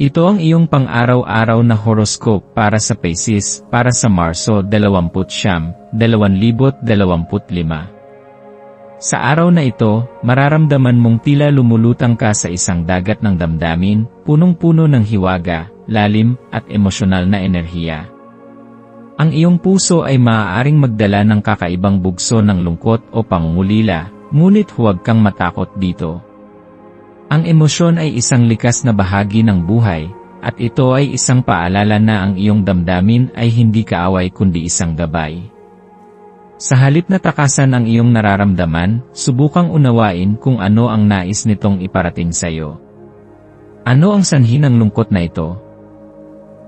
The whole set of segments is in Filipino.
Ito ang iyong pang-araw-araw na horoscope para sa Pisces para sa Marso 20 2025. Sa araw na ito, mararamdaman mong tila lumulutang ka sa isang dagat ng damdamin, punong-puno ng hiwaga, lalim, at emosyonal na enerhiya. Ang iyong puso ay maaaring magdala ng kakaibang bugso ng lungkot o pangungulila, ngunit huwag kang matakot dito. Ang emosyon ay isang likas na bahagi ng buhay, at ito ay isang paalala na ang iyong damdamin ay hindi kaaway kundi isang gabay. Sa halip na takasan ang iyong nararamdaman, subukang unawain kung ano ang nais nitong iparating sa iyo. Ano ang sanhi ng lungkot na ito?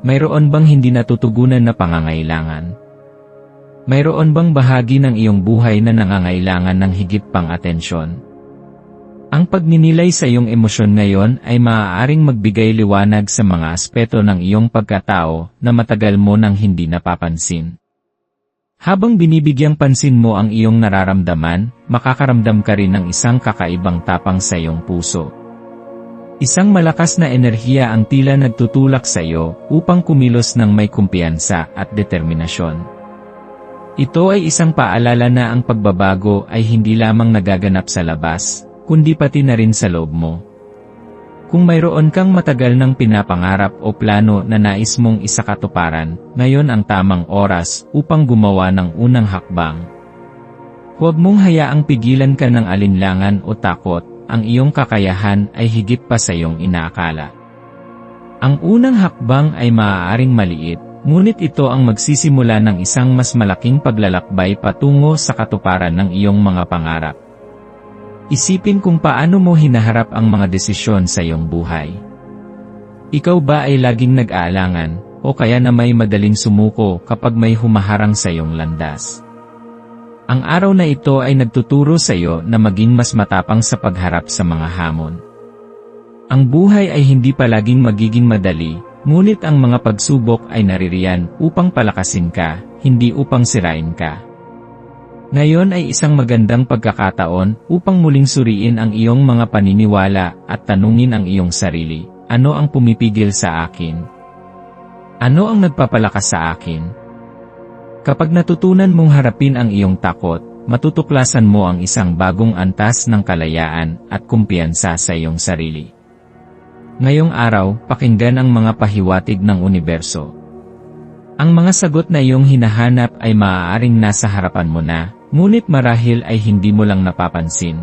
Mayroon bang hindi natutugunan na pangangailangan? Mayroon bang bahagi ng iyong buhay na nangangailangan ng higit pang atensyon? Ang pagninilay sa iyong emosyon ngayon ay maaaring magbigay liwanag sa mga aspeto ng iyong pagkatao na matagal mo nang hindi napapansin. Habang binibigyang pansin mo ang iyong nararamdaman, makakaramdam ka rin ng isang kakaibang tapang sa iyong puso. Isang malakas na enerhiya ang tila nagtutulak sa iyo upang kumilos ng may kumpiyansa at determinasyon. Ito ay isang paalala na ang pagbabago ay hindi lamang nagaganap sa labas, kundi pati na rin sa loob mo. Kung mayroon kang matagal ng pinapangarap o plano na nais mong isakatuparan, ngayon ang tamang oras upang gumawa ng unang hakbang. Huwag mong hayaang pigilan ka ng alinlangan o takot, ang iyong kakayahan ay higit pa sa iyong inaakala. Ang unang hakbang ay maaaring maliit, ngunit ito ang magsisimula ng isang mas malaking paglalakbay patungo sa katuparan ng iyong mga pangarap. Isipin kung paano mo hinaharap ang mga desisyon sa iyong buhay. Ikaw ba ay laging nag-aalangan, o kaya na may madaling sumuko kapag may humaharang sa iyong landas? Ang araw na ito ay nagtuturo sa iyo na maging mas matapang sa pagharap sa mga hamon. Ang buhay ay hindi palaging magiging madali, ngunit ang mga pagsubok ay naririyan upang palakasin ka, hindi upang sirain ka. Ngayon ay isang magandang pagkakataon upang muling suriin ang iyong mga paniniwala at tanungin ang iyong sarili, ano ang pumipigil sa akin? Ano ang nagpapalakas sa akin? Kapag natutunan mong harapin ang iyong takot, matutuklasan mo ang isang bagong antas ng kalayaan at kumpiyansa sa iyong sarili. Ngayong araw, pakinggan ang mga pahiwatig ng universo. Ang mga sagot na iyong hinahanap ay maaaring nasa harapan mo na, Ngunit marahil ay hindi mo lang napapansin.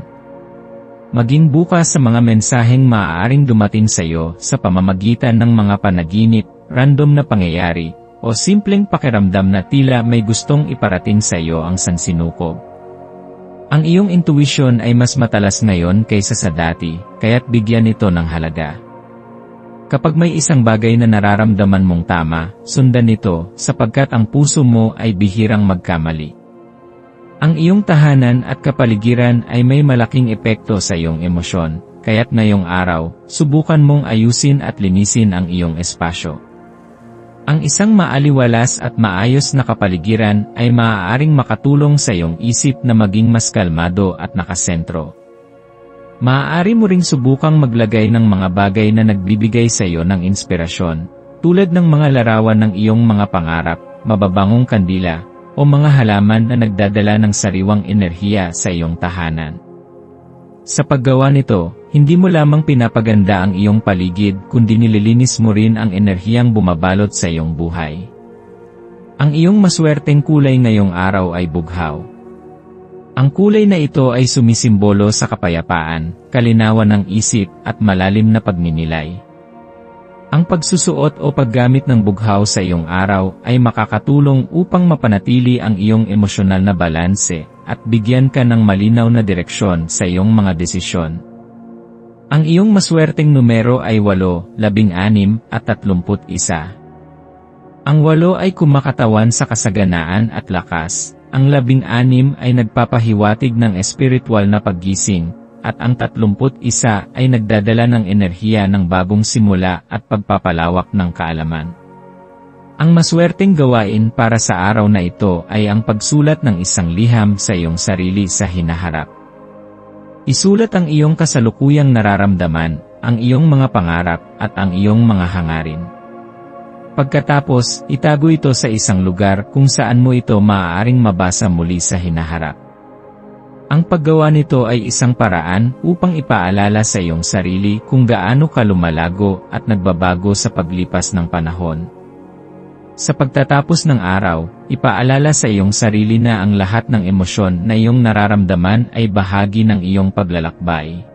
Maging bukas sa mga mensaheng maaaring dumating sa iyo sa pamamagitan ng mga panaginip, random na pangyayari, o simpleng pakiramdam na tila may gustong iparating sa iyo ang sansinukob. Ang iyong intuition ay mas matalas ngayon kaysa sa dati, kaya't bigyan ito ng halaga. Kapag may isang bagay na nararamdaman mong tama, sundan ito, sapagkat ang puso mo ay bihirang magkamali. Ang iyong tahanan at kapaligiran ay may malaking epekto sa iyong emosyon, kaya't ngayong araw, subukan mong ayusin at linisin ang iyong espasyo. Ang isang maaliwalas at maayos na kapaligiran ay maaaring makatulong sa iyong isip na maging mas kalmado at nakasentro. Maaari mo ring subukang maglagay ng mga bagay na nagbibigay sa iyo ng inspirasyon, tulad ng mga larawan ng iyong mga pangarap, mababangong kandila, o mga halaman na nagdadala ng sariwang enerhiya sa iyong tahanan. Sa paggawa nito, hindi mo lamang pinapaganda ang iyong paligid kundi nililinis mo rin ang enerhiyang bumabalot sa iyong buhay. Ang iyong maswerteng kulay ngayong araw ay bughaw. Ang kulay na ito ay sumisimbolo sa kapayapaan, kalinawan ng isip at malalim na pagninilay. Ang pagsusuot o paggamit ng bughaw sa iyong araw ay makakatulong upang mapanatili ang iyong emosyonal na balanse at bigyan ka ng malinaw na direksyon sa iyong mga desisyon. Ang iyong maswerteng numero ay 8, 16 at 31. Ang 8 ay kumakatawan sa kasaganaan at lakas, ang 16 ay nagpapahiwatig ng espiritual na paggising, at ang 31 ay nagdadala ng enerhiya ng bagong simula at pagpapalawak ng kaalaman. Ang maswerteng gawain para sa araw na ito ay ang pagsulat ng isang liham sa iyong sarili sa hinaharap. Isulat ang iyong kasalukuyang nararamdaman, ang iyong mga pangarap, at ang iyong mga hangarin. Pagkatapos, itago ito sa isang lugar kung saan mo ito maaaring mabasa muli sa hinaharap. Ang paggawa nito ay isang paraan upang ipaalala sa iyong sarili kung gaano ka lumalago at nagbabago sa paglipas ng panahon. Sa pagtatapos ng araw, ipaalala sa iyong sarili na ang lahat ng emosyon na iyong nararamdaman ay bahagi ng iyong paglalakbay.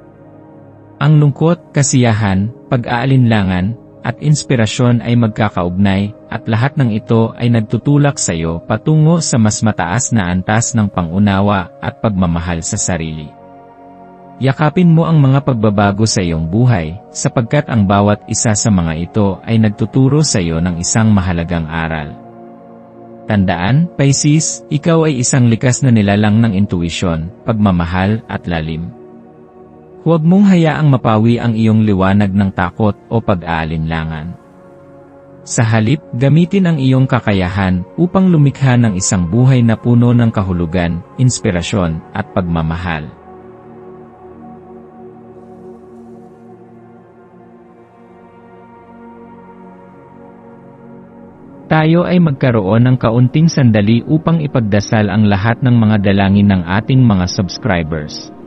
Ang lungkot, kasiyahan, pag-aalinlangan, at inspirasyon ay magkakaugnay, at lahat ng ito ay nagtutulak sa iyo patungo sa mas mataas na antas ng pangunawa at pagmamahal sa sarili. Yakapin mo ang mga pagbabago sa iyong buhay, sapagkat ang bawat isa sa mga ito ay nagtuturo sa iyo ng isang mahalagang aral. Tandaan, Pisces, ikaw ay isang likas na nilalang ng intuisyon, pagmamahal at lalim. Huwag mong hayaang mapawi ang iyong liwanag ng takot o pag-aalinlangan. Sa halip, gamitin ang iyong kakayahan upang lumikha ng isang buhay na puno ng kahulugan, inspirasyon, at pagmamahal. Tayo ay magkaroon ng kaunting sandali upang ipagdasal ang lahat ng mga dalangin ng ating mga subscribers